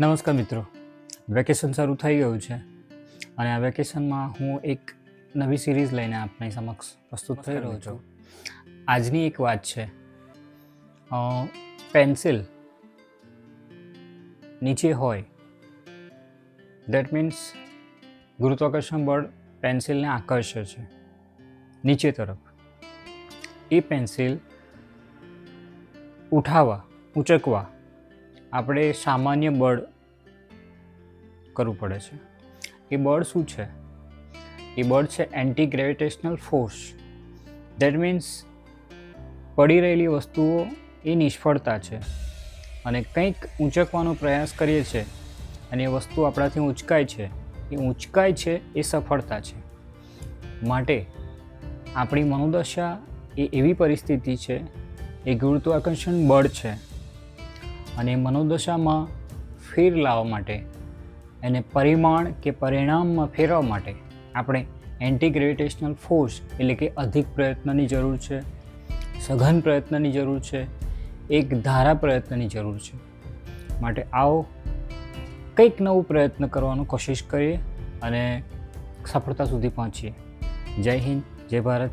નમસ્કાર મિત્રો. વેકેશન શરૂ થઈ ગયું છે અને આ વેકેશનમાં હું એક નવી સિરીઝ લઈને આપની સમક્ષ પ્રસ્તુત થઈ રહ્યો છું. આજની એક વાત છે પેન્સિલ નીચે હોય દેટ મીન્સ ગુરુત્વાકર્ષણ બળ પેન્સિલને આકર્ષે છે નીચે તરફ. એ પેન્સિલ ઉઠાવવા ઉચકવા આપણે સામાન્ય બળ કરવું પડે છે. એ બળ શું છે? એ બળ છે anti gravitational force that means પડી રહેલી વસ્તુઓ એ નિષ્ફળતા છે અને કંઈક ઊંચકવાનો પ્રયાસ કરીએ છીએ અને એ વસ્તુ આપણાથી ઊંચકાય છે. એ ઊંચકાય છે એ સફળતા છે. માટે આપણી મનોદશા એ એવી પરિસ્થિતિ છે, એ ગુરુત્વાકર્ષણ બળ છે અને મનોદશામાં ફેર લાવવા માટે એને પરિમાણ કે પરિણામમાં ફેરવવા માટે આપણે એન્ટી ગ્રેવિટેશનલ ફોર્સ એટલે કે અધિક પ્રયત્નની જરૂર છે, સઘન પ્રયત્નની જરૂર છે, એક ધારા પ્રયત્નની જરૂર છે. માટે આવો કંઈક નવું પ્રયત્ન કરવાનો કોશિશ કરીએ અને સફળતા સુધી પહોંચીએ. જય હિન્દ, જય ભારત.